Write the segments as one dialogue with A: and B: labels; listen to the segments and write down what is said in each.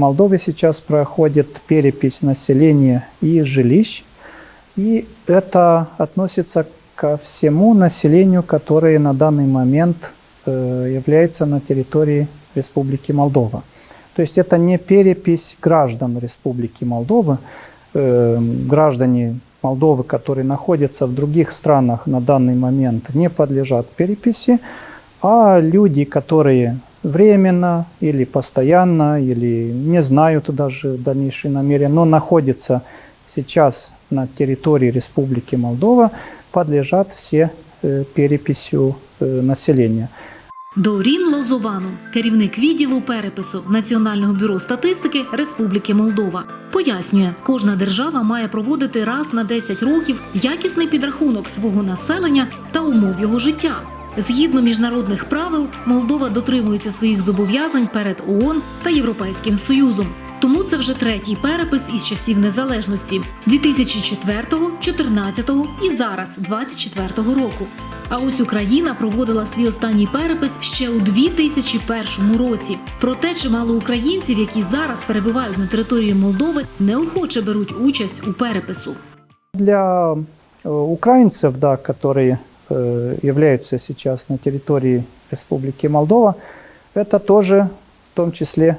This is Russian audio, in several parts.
A: Молдове сейчас проходит перепись населения и жилищ, и это относится ко всему населению, которое на данный момент э, является на территории Республики Молдова. То есть это не перепись граждан Республики Молдова, э, граждане Молдовы, которые находятся в других странах на данный момент, не подлежат переписи, а люди, которые временно или постоянно, или не знают даже дальнейшие намерения, но находятся сейчас на территории Республики Молдова, подлежат все э, переписью э, населения.
B: Дорін Лозовану, керівник відділу перепису Національного бюро статистики Республіки Молдова, пояснює, кожна держава має проводити раз на 10 років якісний підрахунок свого населення та умов його життя. Згідно міжнародних правил, Молдова дотримується своїх зобов'язань перед ООН та Європейським Союзом. Тому це вже третій перепис із часів незалежності 2004, 2014 і зараз 2024 року. А ось Україна проводила свій останній перепис ще у 2001 році. Проте чимало українців, які зараз перебувають на території Молдови, неохоче беруть участь у перепису.
A: Для э, украинцев, да, которые э, являются сейчас на территории Республики Молдова, это тоже в том числе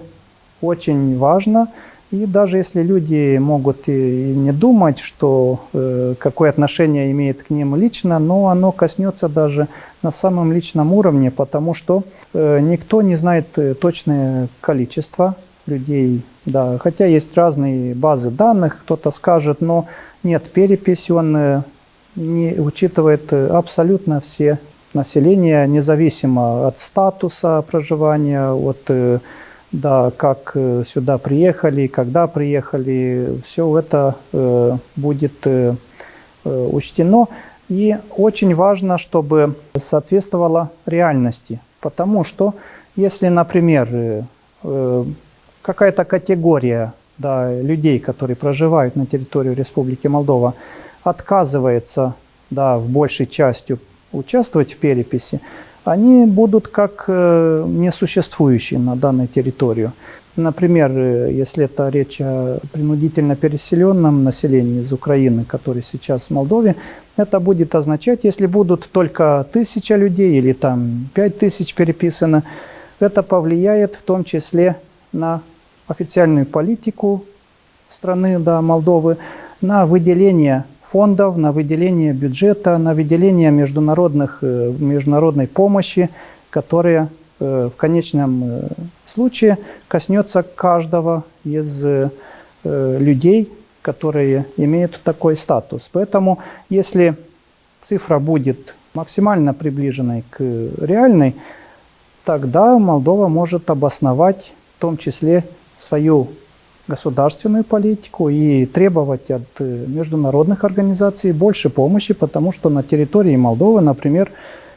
A: очень важно. И даже если люди могут и не думать, что э, какое отношение имеет к ним лично, но оно коснется даже на самом личном уровне, потому что э, никто не знает э, точное количество людей. Да, хотя есть разные базы данных, кто-то скажет, но нет, перепись он э, не учитывает э, абсолютно все население, независимо от статуса проживания, от э, да, как э, сюда приехали, когда приехали, все это э, будет э, учтено. И очень важно, чтобы соответствовало реальности, потому что если, например, э, какая-то категория да, людей, которые проживают на территории Республики Молдова, отказывается да, в большей частью участвовать в переписи, они будут как э, несуществующие на данной территории. Например, э, если это речь о принудительно переселенном населении из Украины, который сейчас в Молдове, это будет означать, если будут только тысяча людей или там пять тысяч переписано, это повлияет в том числе на официальную политику страны да, Молдовы, на выделение фондов, на выделение бюджета, на выделение международных, э, международной помощи, которая э, в конечном э, случае коснется каждого из людей, которые имеют такой статус. Поэтому если цифра будет максимально приближенной к реальной, тогда Молдова может обосновать в том числе свою государственную политику и требовать от э, международных организаций больше помощи, потому что на территории Молдовы, например,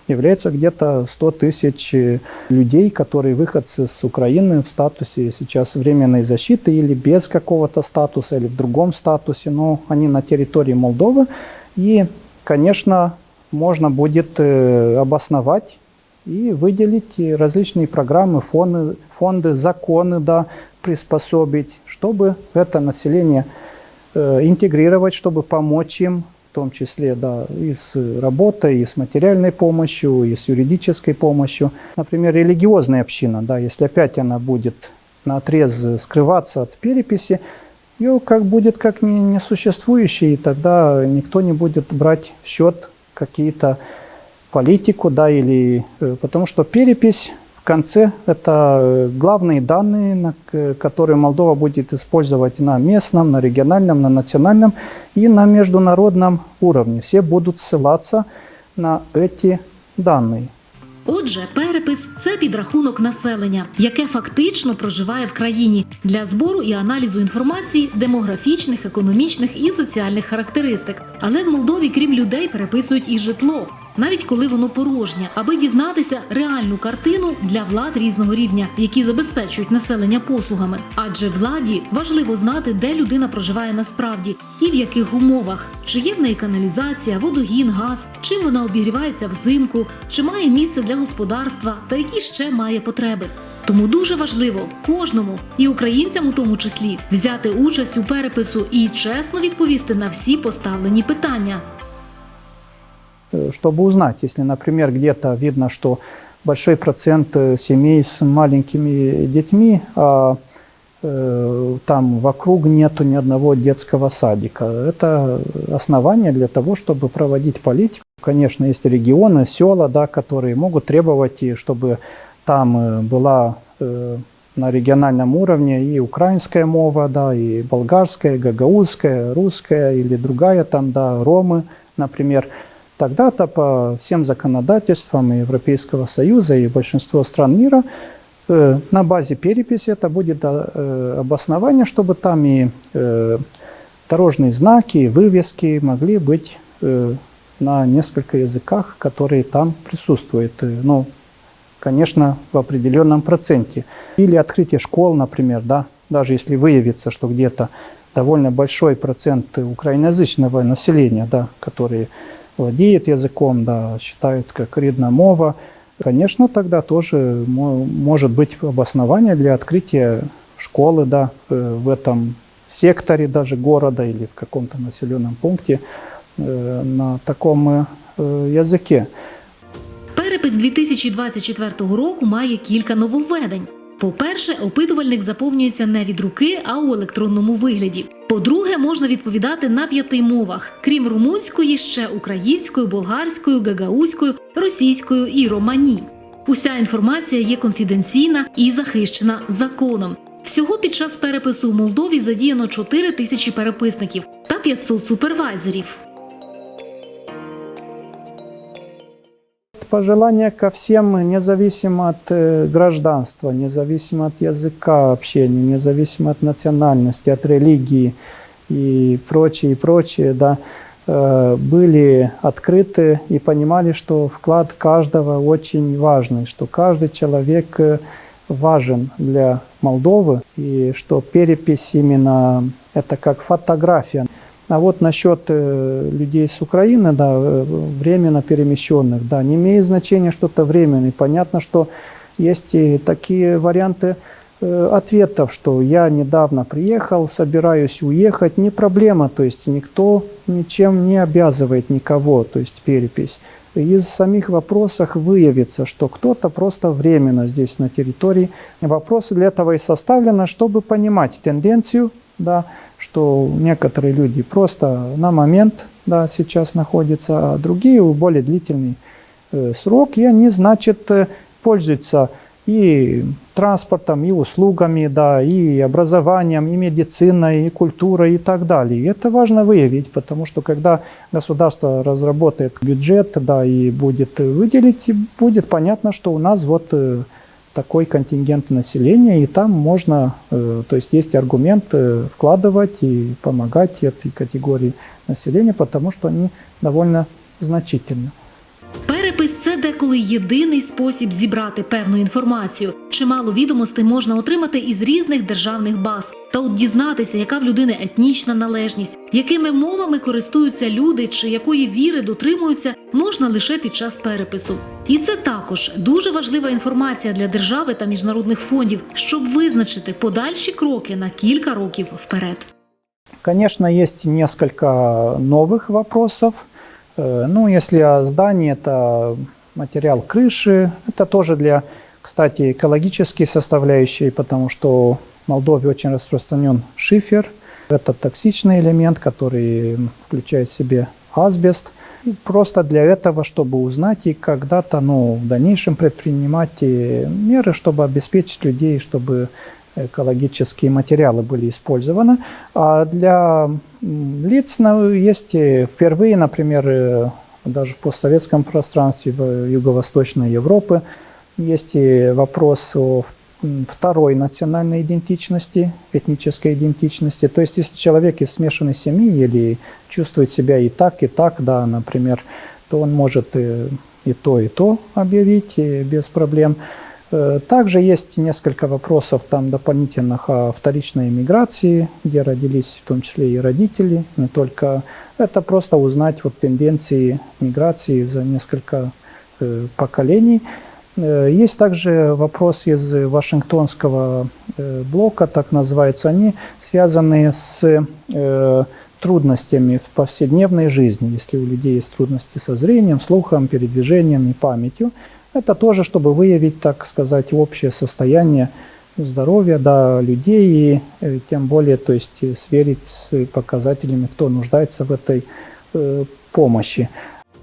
A: является где-то 100 тысяч э, людей, которые выходцы с Украины в статусе сейчас временной защиты или без какого-то статуса, или в другом статусе, но они на территории Молдовы. И, конечно, можно будет э, обосновать и выделить различные программы, фонды, фонды законы, да, приспособить, чтобы это население э, интегрировать, чтобы помочь им, в том числе да, и с работой, и с материальной помощью, и с юридической помощью. Например, религиозная община, да, если опять она будет на отрез скрываться от переписи, ее как будет как не, несуществующей, и тогда никто не будет брать в счет какие-то политику, да, или э, потому что перепись в конце это э, главные данные, на к- которые Молдова будет использовать на местном, на региональном, на национальном и на международном уровне. Все будут ссылаться на эти данные.
B: Отже, перепис це підрахунок населення, яке фактично проживає в країні для збору і аналізу інформації демографічних, економічних і соціальних характеристик. Але в Молдові, крім людей, переписують і житло, навіть коли воно порожнє, аби дізнатися реальну картину для влад різного рівня, які забезпечують населення послугами. Адже владі важливо знати, де людина проживає насправді і в яких умовах, чи є в неї каналізація, водогін, газ, чим вона обігрівається взимку, чи має місце для господарства та які ще має потреби. Тому дуже важливо кожному і українцям у тому числі взяти участь у перепису і чесно відповісти на всі поставлені питання.
A: Э, чтобы узнать, если, например, где-то видно, что большой процент э, семей с маленькими детьми, а э, там вокруг нету ни одного детского садика. Это основание для того, чтобы проводить политику. Конечно, есть регионы, села, да, которые могут требовать, и чтобы там была на региональном уровне и украинская мова, да, и болгарская, гагаузская, русская или другая там, да, ромы, например. Тогда-то по всем законодательствам Европейского Союза и большинство стран мира э, на базе переписи это будет э, обоснование, чтобы там и э, дорожные знаки, и вывески могли быть на несколько языках, которые там присутствуют. Ну, конечно, в определенном проценте. Или открытие школ, например, да, даже если выявится, что где-то довольно большой процент украиноязычного населения, да, которые владеют языком, да, считают как рідна мова, конечно, тогда тоже мо- может быть обоснование для открытия школы, да, э, в этом секторе даже города или в каком-то населенном пункте э, на таком э, языке.
B: Перепис 2024 року має кілька нововведень. По-перше, опитувальник заповнюється не від руки, а у електронному вигляді. По-друге, можна відповідати на п'яти мовах, крім румунської, ще українською, болгарською, гагаузькою, російською і романі. Уся інформація є конфіденційна і захищена законом. Всього під час перепису у Молдові задіяно 4 тисячі переписників та 500 супервайзерів.
A: Пожелание ко всем, независимо от э, гражданства, независимо от языка общения, независимо от национальности, от религии и прочее, и прочее, да, э, были открыты и понимали, что вклад каждого очень важный, что каждый человек э, важен для Молдовы, и что перепись именно это как фотография. А вот насчет э, людей с Украины, да, э, временно перемещенных, да, не имеет значения что-то временное. Понятно, что есть и такие варианты э, ответов, что я недавно приехал, собираюсь уехать, не проблема, то есть никто ничем не обязывает никого, то есть перепись. Из самих вопросов выявится, что кто-то просто временно здесь на территории. Вопросы для этого и составлены, чтобы понимать тенденцию, да, что некоторые люди просто на момент да, сейчас находятся, а другие более длительный э, срок, и они, значит, э, пользуются и транспортом, и услугами, да, и образованием, и медициной, и культурой и так далее. И это важно выявить, потому что когда государство разработает бюджет, да, и будет выделить, будет понятно, что у нас вот э, такой контингент населения, и там можно, э, то есть есть аргумент вкладывать и помогать этой категории населения, потому что они довольно значительны.
B: Перепис це деколи єдиний спосіб зібрати певну інформацію. Чимало відомостей можна отримати із різних державних баз. Та от дізнатися, яка в людини етнічна належність, якими мовами користуються люди чи якої віри дотримуються, можна лише під час перепису. І це також дуже важлива інформація для держави та міжнародних фондів, щоб визначити подальші кроки на кілька років вперед.
A: Конечно, есть несколько новых вопросов. Э, Ну, если о здании, это материал крыши. Это тоже для, кстати, экологической составляющей, потому что в Молдове очень распространен шифер. Это токсичный элемент, который включает в себе асбест. И просто для этого, чтобы узнать и когда-то, ну, в дальнейшем предпринимать э, меры, чтобы обеспечить людей, чтобы экологические материалы были использованы. А для лиц ну, есть впервые, например, э, даже в постсоветском пространстве в Юго-Восточной Европы есть и вопрос о второй национальной идентичности, этнической идентичности. То есть, если человек из смешанной семьи или чувствует себя и так, и так, да, например, то он может э, и то, и то объявить э, без проблем. Э, Также есть несколько вопросов там дополнительных о вторичной миграции, где родились в том числе и родители, не только. Это просто узнать вот тенденции миграции за несколько э, поколений. Э, Есть также вопрос из Вашингтонского блока, так называются они, связанные с трудностями в повседневной жизни. Если у людей есть трудности со зрением, слухом, передвижением и памятью, это тоже, чтобы выявить, так сказать, общее состояние здоровья да, людей и э, тем более, то есть э, сверить с показателями, кто нуждается в этой э, помощи.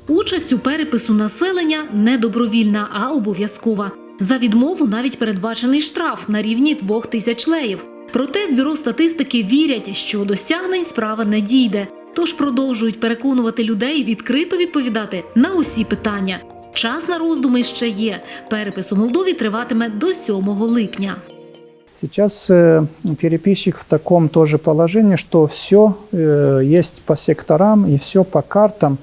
B: Участь у перепису населення не добровільна, а обов'язкова. За відмову навіть передбачений штраф на рівні двох тисяч леїв. Проте в бюро статистики вірять, що до стягнень справа не дійде, тож продовжують переконувати людей відкрито відповідати на усі питання. Час на роздуми ще є. Перепис у Молдові триватиме до 7 липня.
A: Сейчас э, переписчик в таком тоже положении, что все есть по секторам и все по картам.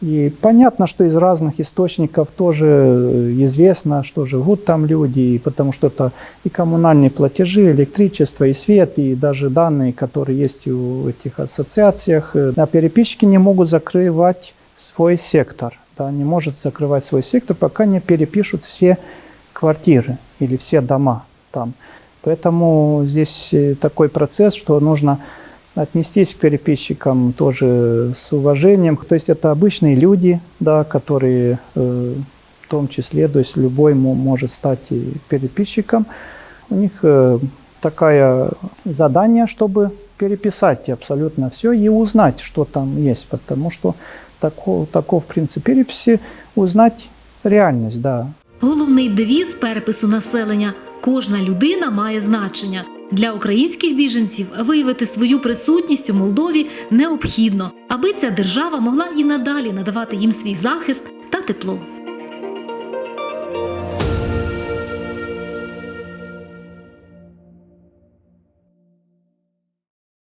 A: И понятно, что из разных источников тоже э, известно, что живут там люди, и потому что это и коммунальные платежи, электричество, и свет, и даже данные, которые есть у этих ассоциациях. Э, А переписчики не могут закрывать свой сектор. Да, не может закрывать свой сектор, пока не перепишут все квартиры или все дома там. Поэтому здесь э, такой процесс, что нужно отнестись к переписчикам тоже с уважением. То есть это обычные люди, да, которые э, в том числе, то есть любой мо- может стать и переписчиком. У них э, такое задание, чтобы переписать абсолютно все и узнать, что там есть, потому что таков, таков принцип переписи, узнать реальность, да,
B: Головний девіз перепису населення кожна людина має значення. Для українських біженців виявити свою присутність у Молдові необхідно, аби ця держава могла і надалі надавати їм свій захист та тепло.